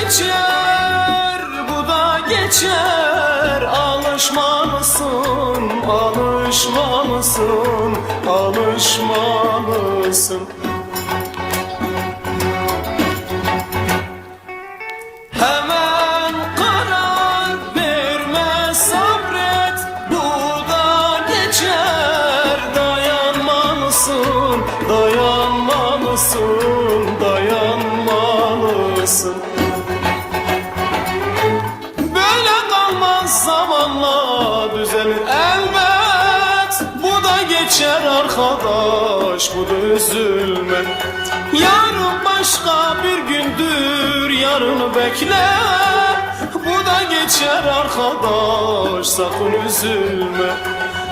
geçer, bu da geçer. Alışmalısın, alışmalısın, alışmalısın. Hemen karar verme sabret, bu geçer. Dayanmalısın, dayanmalısın, dayanmalısın. Geçer arkadaş bu da üzülme. Yarın başka bir gündür yarını bekle. Bu da geçer arkadaş sakın üzülme.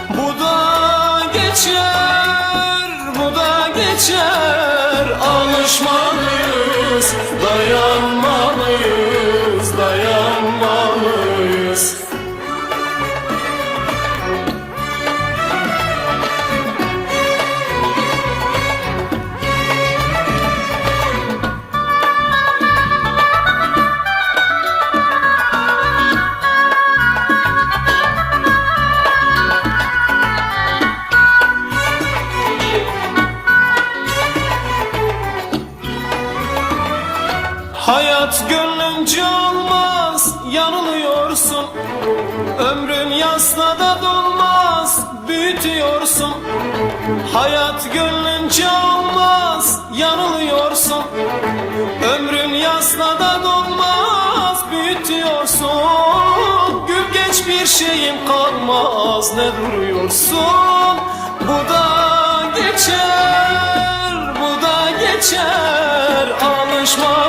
Bu da geçer bu da geçer. Alışmalıyız dayanmalıyız Hayat gönlünce olmaz yanılıyorsun. Ömrün yasla da dolmaz büyütüyorsun. Hayat gönlünce olmaz yanılıyorsun. Ömrün yasla da dolmaz büyütüyorsun. Gül geç bir şeyin kalmaz ne duruyorsun? Bu da geçer bu da geçer. Alışmalısın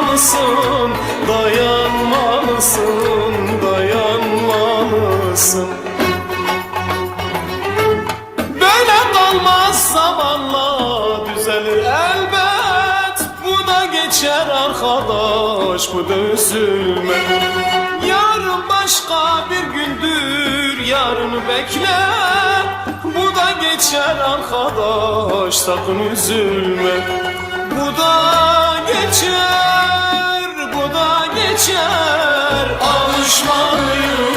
dayanmalısın dayanmalısın. Böyle kalmaz zamanla düzelir elbet. Bu da geçer arkadaş bu da üzülme Yarın başka bir gündür yarını bekle. Bu da geçer arkadaş sakın üzülme. Bu da geçer geçer Alışmalıyım.